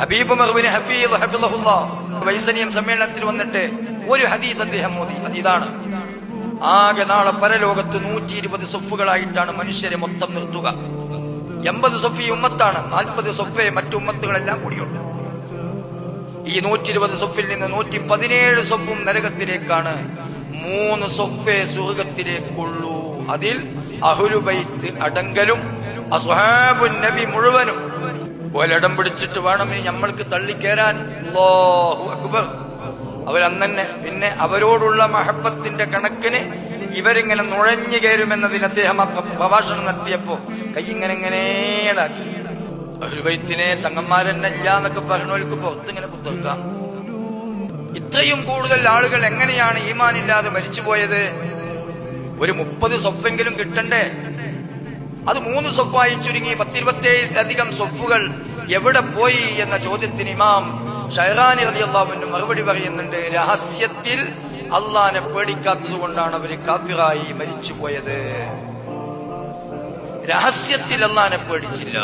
ഹബീബ് മഹബിന് ഹഫീദ് ഹഫിദഹുല്ല വൈസനിയം സമ്മേളനത്തിൽ വന്നിട്ട് ഒരു ഹദീസ് അദ്ദേഹം മോദി അത് ഇതാണ്. ആകെ നാളെ പരലോകത്ത് നൂറ്റി ഇരുപത് സൊഫുകളായിട്ടാണ് മനുഷ്യരെ മൊത്തം നിർത്തുക. എൺപത് സൊഫ് ഉമ്മത്താണ്. നാൽപ്പത് സൊഫെ മറ്റു ഉമ്മത്തുകളെല്ലാം കൂടിയുണ്ട്. ഈ നൂറ്റി ഇരുപത് സൊഫിൽ നിന്ന് നൂറ്റി പതിനേഴ് സൊഫും നരകത്തിലേക്കാണ് മൂന്ന് സൊഫെ സുഹൃത്തിലേക്കുള്ളൂ അതിൽ അഹുലുബൈത്ത് അടങ്കലും നബി മുഴുവനും ഒരിടം പിടിച്ചിട്ട് വേണം ഇനി നമ്മൾക്ക് തള്ളിക്കേരാൻ അല്ലാഹു അക്ബർ. അവരന്നെ പിന്നെ അവരോടുള്ള മഹബത്തിന്റെ കണക്കിന് ഇവരിങ്ങനെ നുഴഞ്ഞു കയറുമെന്നതിന് അദ്ദേഹം പ്രഭാഷണം നടത്തിയപ്പോ കൈ ഇങ്ങനെ ഇങ്ങനെയാക്കി ഒരു വൈത്തിനെ തങ്ങന്മാരെന്നെ ഇല്ല എന്നൊക്കെ പറഞ്ഞവർക്ക് പുറത്തിങ്ങനെ കുത്തിർക്കാം ഇത്രയും കൂടുതൽ ആളുകൾ എങ്ങനെയാണ് ഈമാനില്ലാതെ മരിച്ചുപോയത്? ഒരു മുപ്പത് സൊഫെങ്കിലും കിട്ടണ്ടേ? അത് മൂന്ന് സൊഫായി ചുരുങ്ങി പത്തിരുപത്തേഴിലധികം സൊഫുകൾ എവിടെ പോയി എന്ന ചോദ്യത്തിന് ഇമാം ഷൈറാനി അലി അള്ളാഹുവിന് മറുപടി പറയുന്നുണ്ട് രഹസ്യത്തിൽ അള്ളാനെ പേടിക്കാത്തത് കൊണ്ടാണ് അവർ കാഫിറായി മരിച്ചുപോയത്. രഹസ്യത്തിൽ അള്ളാനെ പേടിച്ചില്ല.